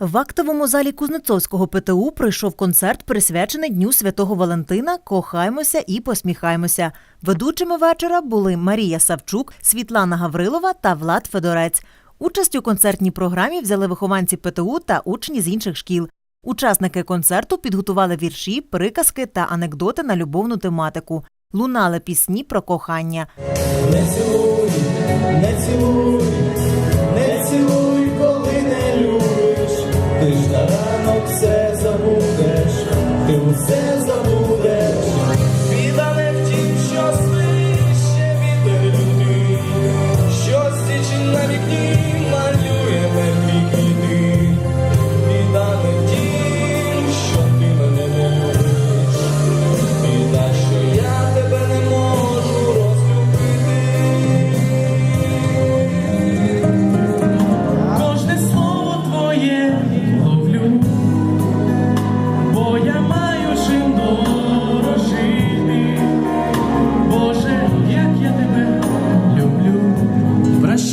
В актовому залі Кузнецовського ПТУ пройшов концерт, присвячений Дню Святого Валентина. Кохаймося і посміхаймося. Ведучими вечора були Марія Савчук, Світлана Гаврилова та Влад Федорець. Участь у концертній програмі взяли вихованці ПТУ та учні з інших шкіл. Учасники концерту підготували вірші, приказки та анекдоти на любовну тематику. Лунали пісні про кохання. Не цілуй, не цілуй, на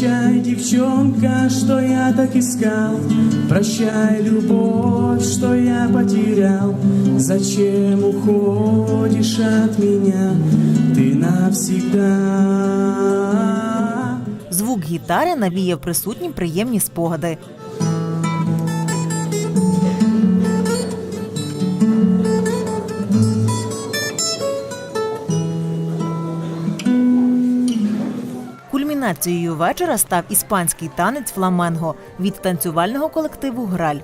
Прощай, девчонка, что я так искал. Прощай, любовь, что я потерял. Зачем уходишь от меня? Ты навсегда. Звук гітари навіяв присутнім приємні спогади. Кульмінацією вечора став іспанський танець фламенго від танцювального колективу Граль.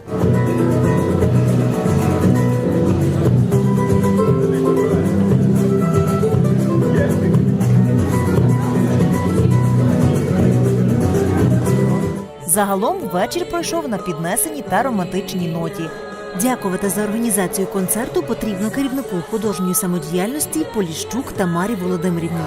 Загалом вечір пройшов на піднесеній та романтичній ноті. Дякувати за організацію концерту потрібно керівнику художньої самодіяльності Поліщук Тамарі Володимирівні.